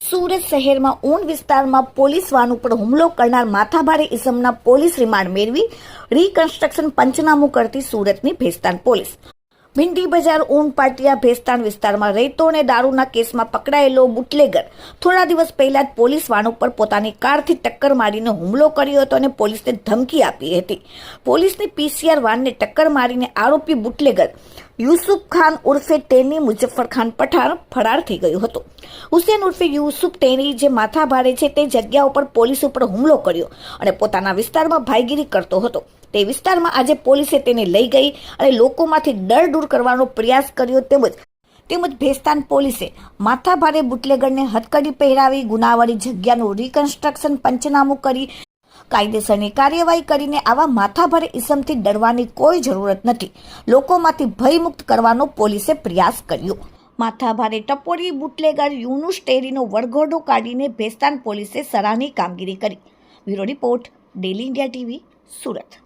સુરત શહેરમાં ઊન વિસ્તારમાં police van ઉપર હુમલો કરનાર માથાભારે ઇસમના પોલીસ રિમાન્ડ મેળવી રીકન્સ્ટ્રક્શન પંચનામું કરતી સુરતની ભેસ્તાન પોલીસ. ભીંડી બજાર ઊન પાટિયા ભેસ્તાન વિસ્તારમાં રહેતો અને દારૂના કેસમાં પકડાયેલો બુટલેગર. થોડા દિવસ પહેલા જ પોલીસ વાન ઉપર પોતાની કારથી ટક્કર મારીને હુમલો કર્યો હતો અને પોલીસને ધમકી આપી હતી. પોલીસની પીસીઆર વાનને ટક્કર મારીને આરોપી બુટલેગર યુસુફ ખાન ઉર્ફે ટેની મુઝફ્ફર ખાન પઠાણ ફરાર થઈ ગયો હતો. હુસેન ઉર્ફે યુસુફ ટેની જે માથાભારે છે તે જગ્યા ઉપર પોલીસ ઉપર હુમલો કર્યો અને પોતાના વિસ્તારમાં ભાઈગીરી કરતો હતો. તે વિસ્તારમાં આજે પોલીસે તેને લઈ ગઈ અને લોકોમાંથી ડર દૂર કરવાનો પ્રયાસ કર્યો તેમજ તેમજ ભેસ્તાન પોલીસે માથાભારે બુટલેગરને હથકડી પહેરાવી ગુનાવાળી જગ્યાનું રિકન્સ્ટ્રક્શન પંચનામું કરી કાયદેસરની કાર્યવાહી કરીને આવા માથાભારે ઇસમથી ડરવાની કોઈ જરૂરત નથી. લોકોમાંથી ભયમુક્ત કરવાનો પોલીસે પ્રયાસ કર્યો. માથાભારે ટપોરી, બુટલેગર, યુનુસ, ટેરીનો વરઘોડો કાઢીને ભેસ્તાન પોલીસે સરાહની કામગીરી કરી. Bureau report, daily India TV, Surat.